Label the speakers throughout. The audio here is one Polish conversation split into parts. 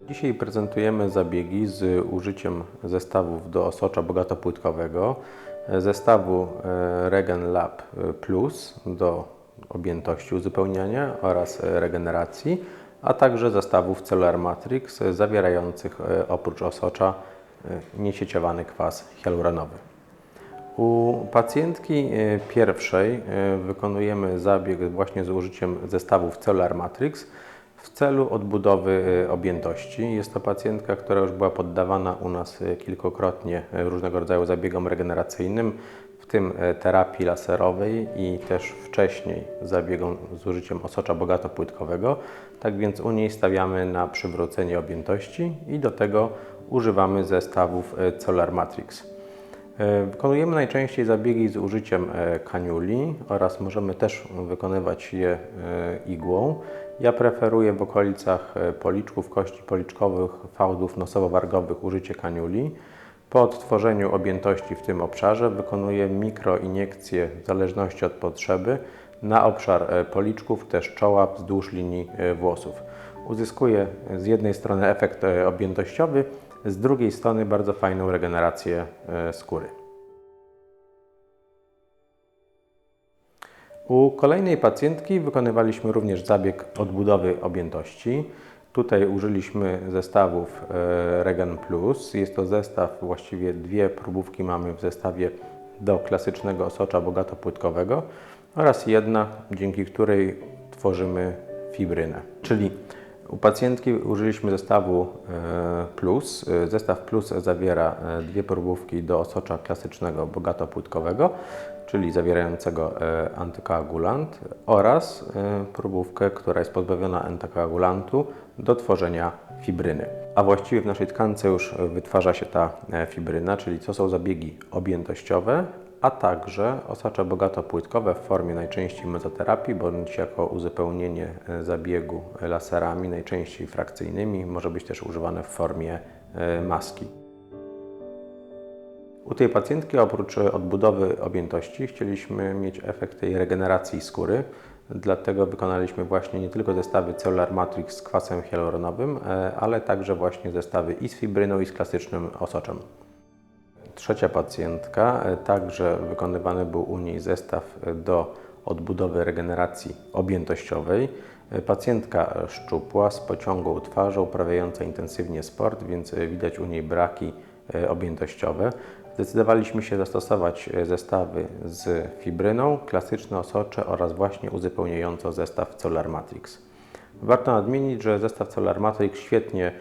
Speaker 1: Dzisiaj prezentujemy zabiegi z użyciem zestawów do osocza bogatopłytkowego, zestawu e, Regen Lab Plus do objętości uzupełniania oraz e, regeneracji, a także zestawów Cellular Matrix zawierających e, oprócz osocza e, niesieciowany kwas hialuronowy. U pacjentki e, pierwszej e, wykonujemy zabieg właśnie z użyciem zestawów Cellular Matrix w celu odbudowy e, objętości. Jest to pacjentka, która już była poddawana u nas e, kilkukrotnie e, różnego rodzaju zabiegom regeneracyjnym, w tym e, terapii laserowej i też wcześniej zabiegom z użyciem osocza bogatopłytkowego. Tak więc u niej stawiamy na przywrócenie objętości i do tego używamy zestawów e, Cellular Matrix. E, Wykonujemy najczęściej zabiegi z użyciem e, kaniuli oraz możemy też wykonywać je igłą. Ja preferuję w okolicach policzków, kości policzkowych, fałdów nosowo-wargowych użycie kaniuli. Po odtworzeniu objętości w tym obszarze wykonuję mikroiniekcje w zależności od potrzeby na obszar policzków, też czoła wzdłuż linii włosów. Uzyskuję z jednej strony efekt objętościowy, z drugiej strony bardzo fajną regenerację e, skóry. U kolejnej pacjentki wykonywaliśmy również zabieg odbudowy objętości. Tutaj użyliśmy zestawów e, Regen Plus. Jest to zestaw, właściwie dwie próbówki mamy w zestawie do klasycznego osocza bogatopłytkowego oraz jedna, dzięki której tworzymy fibrynę. Czyli u pacjentki użyliśmy zestawu e, Plus. E, Zestaw Plus zawiera e, dwie próbówki do osocza klasycznego bogatopłytkowego, czyli zawierającego antykoagulant oraz próbówkę, która jest pozbawiona antykoagulantu do tworzenia fibryny. A właściwie w naszej tkance już wytwarza się ta fibryna, czyli to są zabiegi objętościowe, a także osacza bogatopłytkowe w formie najczęściej mezoterapii, bądź jako uzupełnienie e, zabiegu laserami, najczęściej frakcyjnymi, może być też używane w formie e, maski. U tej pacjentki oprócz odbudowy objętości chcieliśmy mieć efekt tej regeneracji skóry, dlatego wykonaliśmy właśnie nie tylko zestawy Cellular Matrix z kwasem hialuronowym, e, ale także właśnie zestawy i z fibryną i z klasycznym osoczem. Trzecia pacjentka, e, także wykonywany był u niej zestaw e, do odbudowy regeneracji objętościowej. E, Pacjentka szczupła, z pociągłą twarzą, uprawiająca intensywnie sport, więc widać u niej braki objętościowe. Zdecydowaliśmy się zastosować zestawy z fibryną, klasyczne osocze oraz właśnie uzupełniająco zestaw Cellular Matrix. Warto nadmienić, że zestaw Cellular Matrix świetnie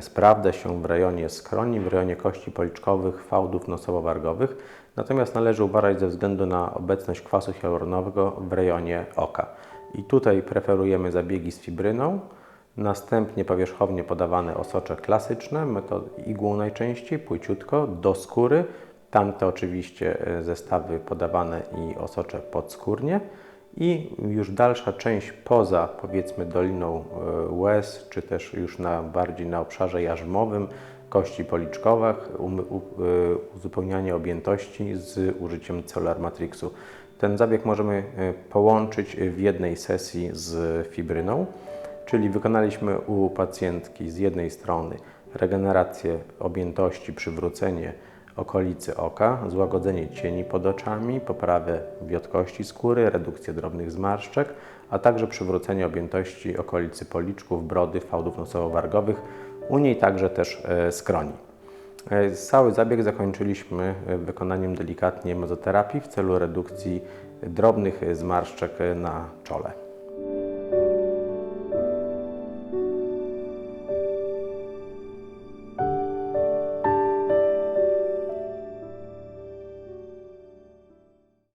Speaker 1: sprawdza się w rejonie skroni, w rejonie kości policzkowych, fałdów nosowo-wargowych, natomiast należy uważać ze względu na obecność kwasu hialuronowego w rejonie oka. I tutaj preferujemy zabiegi z fibryną, następnie powierzchownie podawane osocze klasyczne, metod igłą najczęściej, płyciutko, do skóry, tamte oczywiście e, zestawy podawane i osocze podskórnie i już dalsza część poza powiedzmy doliną e, łez, czy też już na bardziej na obszarze jarzmowym, kości policzkowych, um, e, uzupełnianie objętości z użyciem Cellular Matrixu. Ten zabieg możemy e, połączyć w jednej sesji z fibryną, czyli wykonaliśmy u pacjentki z jednej strony regenerację objętości, przywrócenie okolicy oka, złagodzenie cieni pod oczami, poprawę wiotkości skóry, redukcję drobnych zmarszczek, a także przywrócenie objętości okolicy policzków, brody, fałdów nosowo-wargowych, u niej także też e, skroni. E, Cały zabieg zakończyliśmy e, wykonaniem delikatnie mezoterapii w celu redukcji drobnych zmarszczek na czole.